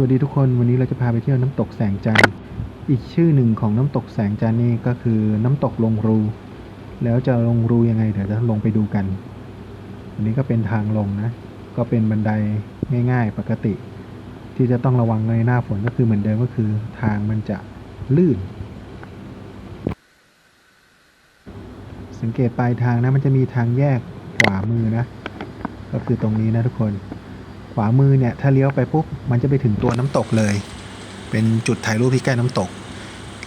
วัสดีทุกคนวันนี้เราจะพาไปเที่ยวน้ำตกแสงจันทร์อีกชื่อหนึ่งของน้ำตกแสงจันทร์นี่ก็คือน้ำตกลงรู แล้วจะลงรูยังไงเดี๋ยวจะลงไปดูกัน อันนี้ก็เป็นทางลงนะ ก็เป็นบันไดง่าย ๆ ปกติ ที่จะต้องระวังในหน้าฝนก็คือเหมือนเดิมก็คือทางมันจะลื่น สังเกตปลายทางนะมันจะมีทางแยกขวามือนะ ก็คือตรงนี้นะทุกคน ขวามือเนี่ยถ้าเลี้ยวไปปุ๊บมันจะไปถึงตัวน้ำตกเลย เป็นจุดถ่ายรูปที่ใกล้น้ำตก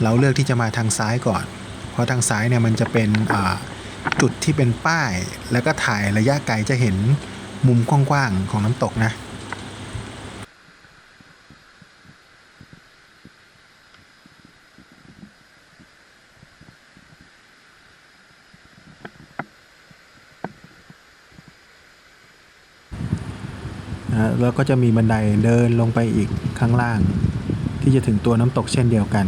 เราเลือกที่จะมาทางซ้ายก่อน เพราะทางซ้ายเนี่ยมันจะเป็นจุดที่เป็นป้าย แล้วก็ถ่ายระยะไกลจะเห็นมุมกว้างๆของน้ำตกนะ นะแล้วก็จะมีบันไดเดินลงไปอีกข้างล่าง ที่จะถึงตัวน้ำตกเช่นเดียวกัน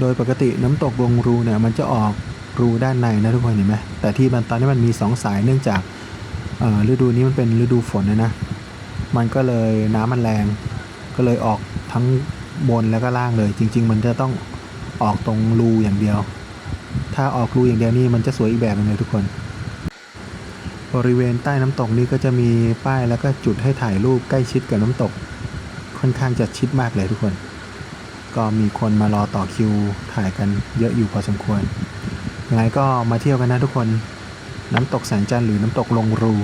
โดยปกติน้ำตกวงรูเนี่ยมันจะออก รูด้านในนะทุกคนเห็นไหมแต่ที่มันตอนนี้มันมีสองสายเนื่องจากฤดูนี้มันเป็นฤดูฝนนะนะ มันก็เลยน้ำมันแรง ก็เลยออกทั้งบนแล้วก็ล่างเลย จริง ๆ มันจะต้องออกตรงรูอย่างเดียว ถ้าออกรูอย่างเดียวนี่มันจะสวยอีกแบบนึงเลยทุกคน บริเวณใต้น้ำตกนี่ก็จะมีป้ายแล้วก็จุดให้ถ่ายรูปใกล้ชิดกับน้ำตก ค่อนข้างจะชิดมากเลยทุกคน ก็มีคนมารอต่อคิวถ่ายกันเยอะอยู่พอสมควร ยังไงก็มาเที่ยวกันนะทุกคน น้ำตกแสงจันทร์หรือน้ำตกลงรู